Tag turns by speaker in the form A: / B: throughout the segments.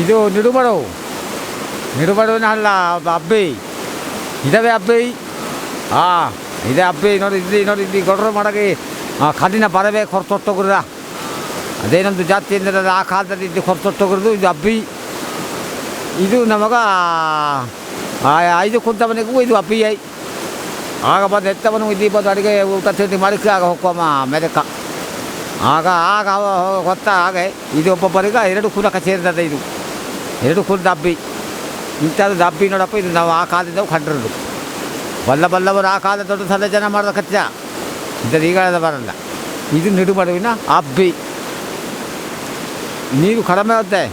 A: ಇದು ನಿಡುಬಡವು. ನಿಡುಬಡವಿನ ಅಲ್ಲ ಅಬ್ಬಿ ಇದಾವೆ ಅಬ್ಬಿ ಹಾಂ ಇದೆ ಅಬ್ಬಿ ನೋಡಿ, ಇಲ್ಲಿ ನೋಡಿ, ಇಲ್ಲಿ ಗೊಡ್ರ ಮಾಡಗೆ ಕಲ್ಲಿನ ಬರಬೇಕು ಹೊರತೊಟ್ಟೋಗ್ರದ ಅದೇನೊಂದು ಜಾತಿ ಅಂದರೆ ಆ ಕಾಲದಲ್ಲಿ ಇದು ಹೊರತೊಟ್ಟೋಗ್ರದು ಇದು ಅಬ್ಬಿ ಇದು ನಮಗ, ಆ, ಐದು ಕುಂತ ಮನೆಗೂ ಇದು ಅಬ್ಬಿ ಐ ಆಗ ಬಂದು ಎತ್ತವನು ಇಲ್ಲಿ ಬಂದು ಅಡುಗೆ ಊಟ ತಿಂಡಿ ಮಾಡಿಕ್ಕೆ ಆಗ ಹೋಗ್ಕೊಮ್ಮ ಮೆದಕ ಆಗ ಆಗ, ಅವ ಗೊತ್ತ ಹಾಗೆ, ಇದು ಒಬ್ಬೊಬ್ಬರಿಗೆ ಎರಡು ಕುಲಕ ಸೇರಿದದ ಇದು. ಎರಡು ಕುಲದ ದಬ್ಬಿ, ಇಂಥದ್ದು ದಬ್ಬಿ ನೋಡಪ್ಪ, ಇದು ನಾವು ಆ ಕಾಲದಿಂದ ಕಂಡಿರೋದು ಬಲ್ಲ ಬಲ್ಲವರು ಆ ಕಾಲ ದೊಡ್ಡ ಸಲ ಜನ ಮಾಡೋದು ಕಚ್ಚ ಈಗ ಎಲ್ಲ ಬರಲ್ಲ. ಇದು ನಿಡುಮಡುವಿನ ಅಬ್ಬಿ ನೀರು ಕಡಿಮೆ ಆಗುತ್ತೆ.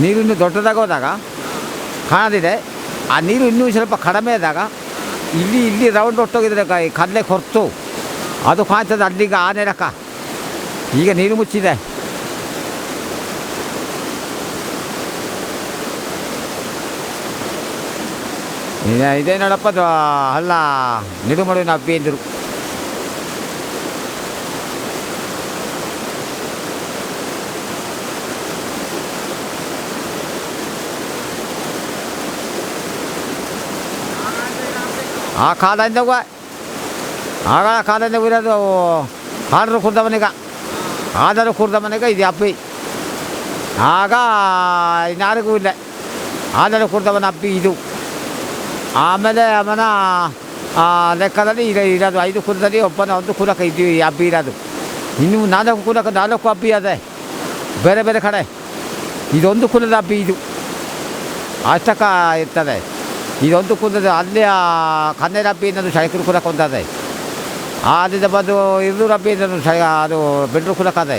A: ನೀರು ಇನ್ನೂ ದೊಡ್ಡದಾಗ ಹೋದಾಗ, ಕಾಣದಿದೆ. ಆ ನೀರು ಇನ್ನೂ ಸ್ವಲ್ಪ ಕಡಿಮೆ ಆದಾಗ, ಇಲ್ಲಿ ಇಲ್ಲಿ ರೌಂಡ್ ಹೊಟ್ಟೋಗಿದ್ರೆ ಕ- ಈ ಕಡಲೆ ಹೊರ್ತು ಅದು ಕಾಣ್ತದೆ ಅಲ್ಲಿಗೆ ಆನೆ ಲೆಕ್ಕ ಈಗ ನೀರು ಮುಚ್ಚಿದೆ. ಇದೇ ಇದೇ ನೋಡಪ್ಪ ಅದು ಅಲ್ಲ ನಿಡುಮಡುವಿನ ಹಬ್ಬಿ ಎಂದರು ಆ ಕಾಲದಿಂದ ಆಗ ಆ ಕಾಲದಿಂದ ಇರೋದು ಹಾಡರು ಕುರ್ದ ಮನೆಗ ಆದರೂ ಕುರ್ದ ಮನೆಗ ಇದು ಅಪ್ಪಿ ಆಗ ಇನ್ಯಾರಿಗೂ ಇಲ್ಲ ಆದರೂ ಕುರ್ದವನ ಅಪ್ಪಿ ಇದು ಆಮೇಲೆ ಅವನ ಲೆಕ್ಕದಲ್ಲಿ ಈಗ ಇರೋದು ಐದು ಕುಲದಲ್ಲಿ ಒಬ್ಬನ ಒಂದು ಕುಲಕ್ಕೆ ಇದು ಹಬ್ಬಿ ಇರೋದು. ಇನ್ನು ನಾಲ್ಕು ಕುಲಕ್ಕೆ ನಾಲ್ಕು ಹಬ್ಬಿ ಅದೇ ಬೇರೆ ಬೇರೆ ಕಡೆ. ಇದೊಂದು ಕುಲದ ಹಬ್ಬಿ ಇದು. ಅಷ್ಟಕ ಇರ್ತದೆ. ಇದೊಂದು ಕುಲದ ಅಲ್ಲಿ ಕನ್ನೇರ ಹಬ್ಬಿ ಅನ್ನೋದು ಶೈಕರು ಕುಲಕ್ಕೆ ಒಂದದೆ. ಆದಿಂದ ಬಂದು ಇರ್ನೂರು ಹಬ್ಬಿ ಅನ್ನೋದು ಶೈ, ಅದು ಬೆಂಡ್ರು ಕುಲಕ್ಕೆ ಅದೇ.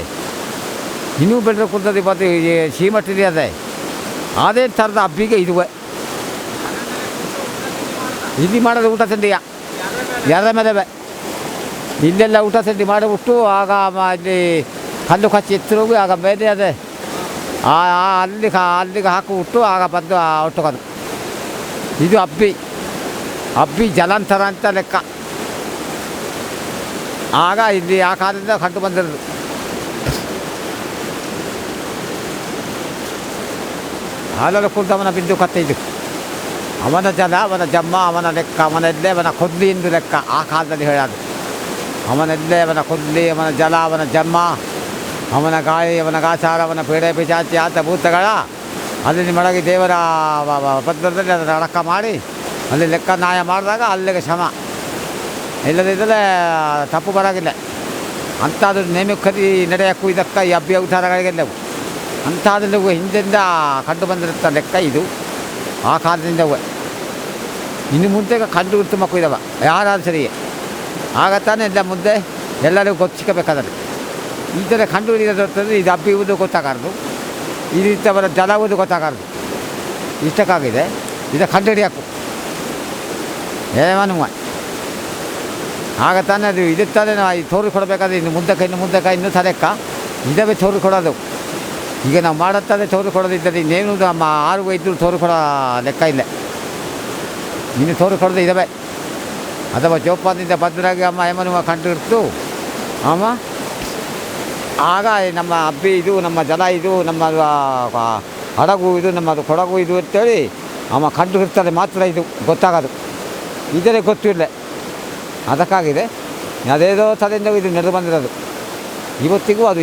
A: ಇನ್ನೂ ಬೆಂಡ್ರು ಕುಲದಲ್ಲಿ ಬಂದು ಸೀಮಟ್ಟಿದೆ ಅದೇ. ಅದೇ ಥರದ ಹಬ್ಬಿಗೆ ಇದುವೆ. ಇಲ್ಲಿ ಮಾಡೋದು ಊಟ ತಿಂಡಿಯ ಎರ ಮೇಲೆ ಇಲ್ಲೆಲ್ಲ ಊಟ ತಿಂಡಿ ಮಾಡಿಬಿಟ್ಟು ಆಗ ಮ- ಇಲ್ಲಿ ಕಲ್ಲು ಕಚ್ಚಿ ಎತ್ತರ ಹೋಗಿ ಆಗ ಮೇಲೆ ಅದೇ. ಆ ಆ ಅಲ್ಲಿ ಕಾ- ಅಲ್ಲಿಗೆ ಹಾಕಿಬಿಟ್ಟು ಆಗ ಬಂದು ಆ ಒಟ್ಟುಕೋದು ಇದು ಹಬ್ಬಿ. ಹಬ್ಬಿ ಜಲಾಂತರ ಅಂತ ಲೆಕ್ಕ. ಆಗ ಇಲ್ಲಿ ಆ ಕಾಲದಿಂದ ಕಂಡು ಬಂದಿರೋದು. ಹಾಲಲ್ಲಿ ಕುಡ್ದವನ ಬಿದ್ದು ಕತ್ತೆ ಇದು. ಅವನ ಜನ, ಅವನ ಜಮ್ಮ, ಅವನ ಲೆಕ್ಕ, ಅವನಲ್ಲೇ ಅವನ ಕೊದ್ಲಿ ಎಂದು ಲೆಕ್ಕ ಆ ಕಾಲದಲ್ಲಿ ಹೇಳೋದು. ಅವನಲ್ಲೇ ಅವನ ಕೊದ್ಲಿ ಅವನ ಜಲ, ಅವನ ಜಮ್ಮ, ಅವನ ಗಾಳಿ, ಅವನ ಗಾಚಾರ, ಅವನ ಪೀಡೆ ಪಿಚಾಚಿ ಆತ ಭೂತಗಳ. ಅಲ್ಲಿ ಮಡಗಿ ದೇವರ ಪತ್ರದಲ್ಲಿ ಅದನ್ನು ಅಡಕ ಮಾಡಿ, ಅಲ್ಲಿ ಲೆಕ್ಕ ನ್ಯಾಯ ಮಾಡಿದಾಗ ಅಲ್ಲಿಗೆ ಶ್ರಮ. ಇಲ್ಲದಿದ್ದರೆ ತಪ್ಪು ಬರೋಗಿಲ್ಲ. ಅಂಥದ್ದು ನೇಮಕದಿ ನಡೆಯೋಕ್ಕೂ ಇದಕ್ಕೆ ಈ ಅಭ್ಯ ಅವತಾರಗಳಿಗೆಲ್ಲವು ಅಂಥದ್ದು ಹಿಂದಿಂದ ಕಂಡು ಬಂದಿರುತ್ತ ಲೆಕ್ಕ ಇದು. ಆ ಕಾಲದಿಂದ ಇನ್ನು ಮುಂದೆ ಕಂಡು ಗುರುತು ಮಕ್ಕಳು ಇದಾವ. ಯಾರಾದ್ರೂ ಸರಿ. ಆಗ ತಾನೇ ಎಲ್ಲ ಮುಂದೆ ಎಲ್ಲರಿಗೂ ಗೊತ್ತಿಕ್ಕಬೇಕಾದ್ರೆ ಈ ಥರ ಕಂಡು ಹಿಡಿಯೋದು ಇದು ಅಬ್ಬಿಯುವುದು ಗೊತ್ತಾಗಬಾರ್ದು. ರೀತಿ ಅವರ ಜಲವುದು ಗೊತ್ತಾಗಬಾರ್ದು. ಇಷ್ಟಕ್ಕಾಗಿದೆ. ಇದು ಕಂಡು ಹಿಡಿಯಕ್ಕೂ ಏನು ಆಗ ತಾನೇ ಅದು ಇದಕ್ಕೆ ತಾನೇ ನಾವು ಈ ತೋರಿ ಕೊಡಬೇಕಾದ್ರೆ ಇನ್ನು ಮುಂದಕ್ಕೆ ಇನ್ನು ಮುಂದಕ್ಕೆ ಇನ್ನೂ ಸರಿಯಕ್ಕ ಇದಾವೆ ತೋರಿ ಕೊಡೋದು. ಈಗ ನಾವು ಮಾಡುತ್ತದೆ ತೋರು ಕೊಡೋದಿದ್ದರೆ ಇನ್ನೇನು ನಮ್ಮ ಆರು ವೈದ್ಯರು ತೋರು ಕೊಡೋ ಲೆಕ್ಕ ಇಲ್ಲ. ಇನ್ನು ತೋರು ಕೊಡೋದು ಇದ್ದಾವೆ ಅಥವಾ ಜೋಪಾನದಿಂದ ಭದ್ರಾಗಿ ಅಮ್ಮ ಯಮನುವ ಕಂಡು ಅಮ್ಮ? ಆಗ ನಮ್ಮ ಅಬ್ಬಿ ಇದು, ನಮ್ಮ ಜಲ ಇದು, ನಮ್ಮ ಹಡಗು ಇದು ನಮ್ಮದು ಕೊಡಗು ಇದು ಅಂತೇಳಿ ಅಮ್ಮ ಕಂಡು ಇರ್ತಾರೆ ಮಾತ್ರ ಇದು, ಗೊತ್ತಾಗೋದು. ಇದರೇ ಗೊತ್ತಿಲ್ಲ ಅದಕ್ಕಾಗಿದೆ. ಅದೇದೋ ತಲೆಯಿಂದ ಇದು ನಡೆದು ಬಂದಿರೋದು. ಇವತ್ತಿಗೂ ಅದು